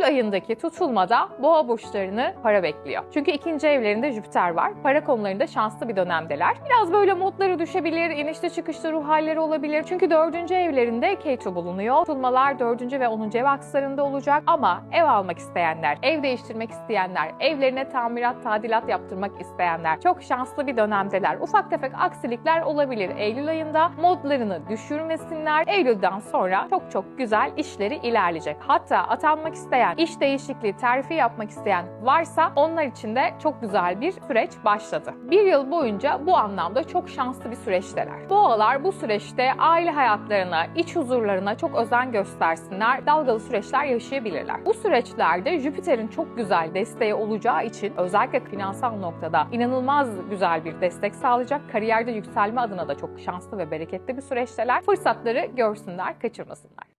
Eylül ayındaki tutulmada boğa burçlarını para bekliyor. Çünkü ikinci evlerinde Jüpiter var. Para konularında şanslı bir dönemdeler. Biraz böyle modları düşebilir, inişte çıkışta ruh halleri olabilir. Çünkü dördüncü evlerinde Ketu bulunuyor. Tutulmalar dördüncü ve onuncu ev akslarında olacak. Ama ev almak isteyenler, ev değiştirmek isteyenler, evlerine tamirat, tadilat yaptırmak isteyenler çok şanslı bir dönemdeler. Ufak tefek aksilikler olabilir Eylül ayında. Modlarını düşürmesinler. Eylül'den sonra çok çok güzel işleri ilerleyecek. Hatta atanmak isteyen, iş değişikliği, terfi yapmak isteyen varsa onlar için de çok güzel bir süreç başladı. Bir yıl boyunca bu anlamda çok şanslı bir süreçteler. Boğalar bu süreçte aile hayatlarına, iç huzurlarına çok özen göstersinler. Dalgalı süreçler yaşayabilirler. Bu süreçlerde Jüpiter'in çok güzel desteği olacağı için özellikle finansal noktada inanılmaz güzel bir destek sağlayacak. Kariyerde yükselme adına da çok şanslı ve bereketli bir süreçteler. Fırsatları görsünler, kaçırmasınlar.